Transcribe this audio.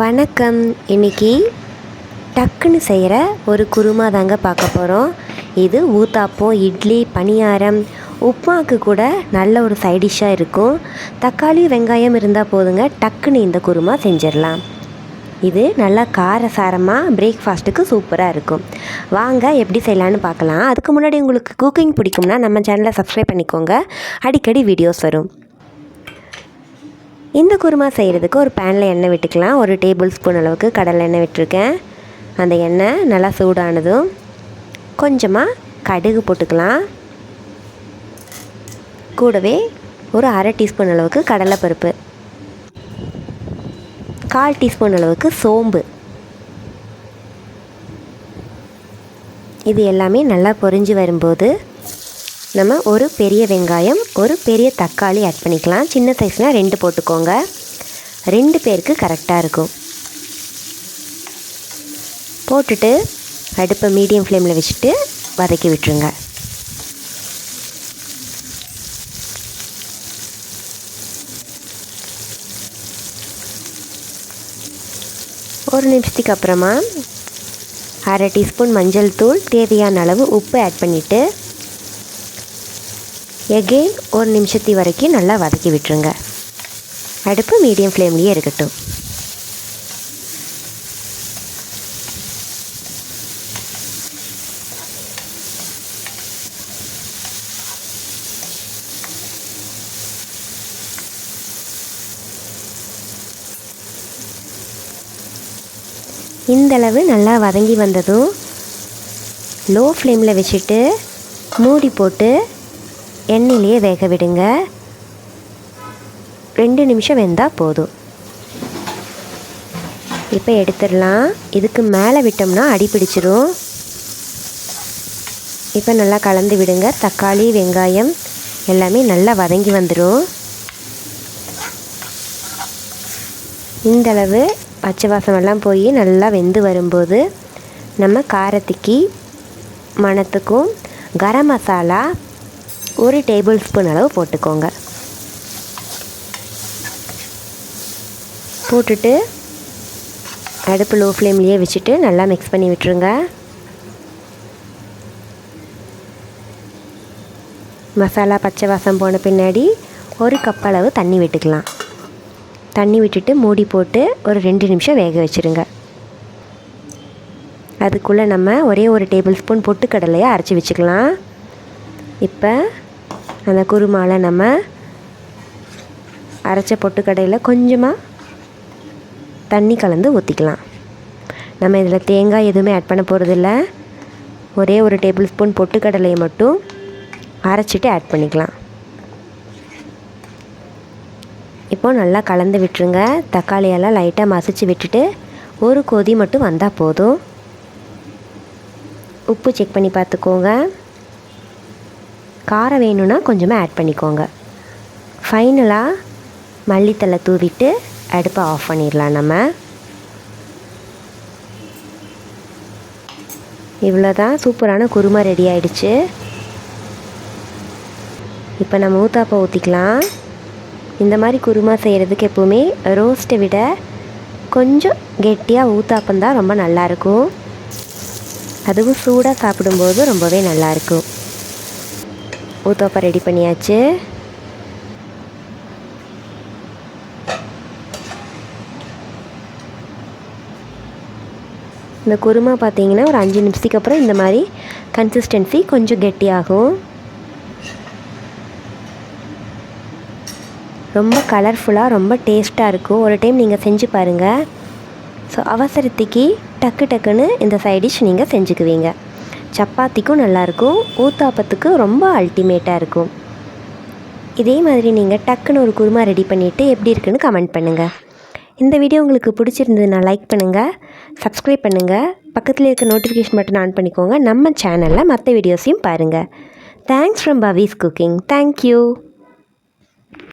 வணக்கம். இன்னைக்கு டக்குன்னு செய்கிற ஒரு குருமா தாங்க பார்க்க போகிறோம் இது ஊத்தாப்பம் இட்லி பணியாரம். உப்புமாக்கு கூட நல்ல ஒரு சைடிஷ்ஷாக இருக்கும். தக்காளி வெங்காயம் இருந்தால் போதுங்க. டக்குன்னு இந்த குருமா செஞ்சிடலாம். இது நல்லா காரசாரமாக பிரேக்ஃபாஸ்ட்டுக்கு சூப்பராக இருக்கும். வாங்க எப்படி செய்யலான்னு பார்க்கலாம். அதுக்கு முன்னாடி உங்களுக்கு குக்கிங் பிடிக்கும்னா நம்ம சேனலை சப்ஸ்கிரைப் பண்ணிக்கோங்க. அடிக்கடி வீடியோஸ் வரும். இந்த குருமா செய்கிறதுக்கு ஒரு பேனில் எண்ணெய் விட்டுக்கலாம். ஒரு டேபிள் ஸ்பூன் அளவுக்கு கடலை எண்ணெய் விட்டுருக்கேன். அந்த எண்ணெய் நல்லா சூடானதும் கொஞ்சமாக கடுகு போட்டுக்கலாம். கூடவே ஒரு அரை டீஸ்பூன் அளவுக்கு கடலைப்பருப்பு. கால் டீஸ்பூன் அளவுக்கு சோம்பு. இது எல்லாமே நல்லா பொரிஞ்சு வரும்போது நம்ம ஒரு பெரிய வெங்காயம் ஒரு பெரிய தக்காளி ஆட் பண்ணிக்கலாம். சின்ன சைஸ்னால் ரெண்டு போட்டுக்கோங்க. ரெண்டு பேருக்கு கரெக்டாக இருக்கும். போட்டுட்டு அடுப்பை மீடியம் ஃப்ளேமில் வச்சுட்டு வதக்கி விட்டுருங்க. ஒரு நிமிஷத்துக்கு அப்புறமா அரை டீஸ்பூன் மஞ்சள் தூள் தேவையான அளவு உப்பு ஆட் பண்ணிவிட்டு எகெயின் ஒரு நிமிஷத்தி வரைக்கும் நல்லா வதக்கி விட்டுருங்க. அடுப்பு மீடியம் ஃப்ளேம்லேயே இருக்கட்டும். இந்தளவு நல்லா வதங்கி வந்ததும் லோ ஃப்ளேமில் வச்சுட்டு மூடி போட்டு எண்ணெயிலேயே வேக விடுங்க ரெண்டு நிமிஷம் வெந்தால் போதும். இப்போ எடுத்துடலாம். இதுக்கு மேலே விட்டோம்னா அடி பிடிச்சிரும். இப்போ நல்லா கலந்து விடுங்க. தக்காளி வெங்காயம் எல்லாமே நல்லா வதங்கி வந்துடும் இந்தளவு பச்சை வாசமெல்லாம் போய் நல்லா வெந்து வரும்போது நம்ம காரத்துக்கு மணத்துக்கும் கரம் மசாலா ஒரு டேபிள் ஸ்பூன் அளவு போட்டுக்கோங்க. போட்டுட்டு அடுப்பு லோ ஃப்ளேம்லேயே வச்சுட்டு நல்லா மிக்ஸ் பண்ணி விட்டுருங்க. மசாலா பச்சை வாசம் போன பின்னாடி ஒரு கப் அளவு தண்ணி விட்டுக்கலாம். தண்ணி விட்டுட்டு மூடி போட்டு ஒரு ரெண்டு நிமிஷம் வேக வச்சுருங்க. அதுக்குள்ளே நம்ம ஒரே ஒரு டேபிள் ஸ்பூன் பொட்டுக்கடலையை அரைச்சி வச்சுக்கலாம். இப்போ அந்த குருமாவில் நம்ம அரைச்ச பொட்டுக்கடையில் கொஞ்சமாக தண்ணி கலந்து ஊற்றிக்கலாம் நம்ம இதில் தேங்காய் எதுவுமே ஆட் பண்ண போகிறதில்ல ஒரே ஒரு டேபிள் ஸ்பூன் பொட்டுக்கடலையை மட்டும் அரைச்சிட்டு ஆட் பண்ணிக்கலாம். இப்போ நல்லா கலந்து விட்டுருங்க. தக்காளியெல்லாம் லைட்டாக மசிச்சு விட்டுட்டு ஒரு கொதி மட்டும் வந்தால் போதும். உப்பு செக் பண்ணி பார்த்துக்கோங்க. காரம் வேணும்னா கொஞ்சமாக ஆட் பண்ணிக்கோங்க. ஃபைனலாக மல்லித்தலை தூவிட்டு அடுப்பை ஆஃப் பண்ணிடலாம் நம்ம. இவ்வளோ தான் சூப்பரான குருமா ரெடி ஆயிடுச்சு. இப்போ நம்ம ஊத்தாப்பை ஊற்றிக்கலாம் இந்த மாதிரி குருமா செய்கிறதுக்கு எப்போவுமே ரோஸ்ட்டை விட கொஞ்சம் கெட்டியாக ஊத்தாப்பந்தான் ரொம்ப நல்லாயிருக்கும் அதுவும் சூடாக சாப்பிடும்போது ரொம்பவே நல்லாயிருக்கும் ஊத்தப்பா ரெடி பண்ணியாச்சு. இந்த குருமா பார்த்தீங்கன்னா ஒரு அஞ்சு நிமிஷத்துக்கு அப்புறம் இந்த மாதிரி கன்சிஸ்டன்சி கொஞ்சம் கெட்டியாகும். ரொம்ப கலர்ஃபுல்லாக ரொம்ப டேஸ்ட்டாக இருக்கும். ஒரு டைம் நீங்கள் செஞ்சு பாருங்கள் ஸோ அவசரத்துக்கு டக்கு டக்குன்னு இந்த சைட் டிஷ் நீங்கள் செஞ்சுக்குவீங்க. சப்பாத்திக்கும் நல்லாயிருக்கும் ஊத்தாப்பத்துக்கு ரொம்ப அல்டிமேட்டாக இருக்கும். இதே மாதிரி நீங்கள் டக்குன்னு ஒரு குருமா ரெடி பண்ணிவிட்டு எப்படி இருக்குன்னு கமெண்ட் பண்ணுங்கள் இந்த வீடியோ உங்களுக்கு பிடிச்சிருந்ததுன்னா லைக் பண்ணுங்கள் சப்ஸ்கிரைப் பண்ணுங்கள் பக்கத்தில் இருக்க நோட்டிஃபிகேஷன் மட்டும் ஆன் பண்ணிக்கோங்க நம்ம சேனலில் மற்ற வீடியோஸையும் பாருங்கள் thanks from Pavi's cooking thank you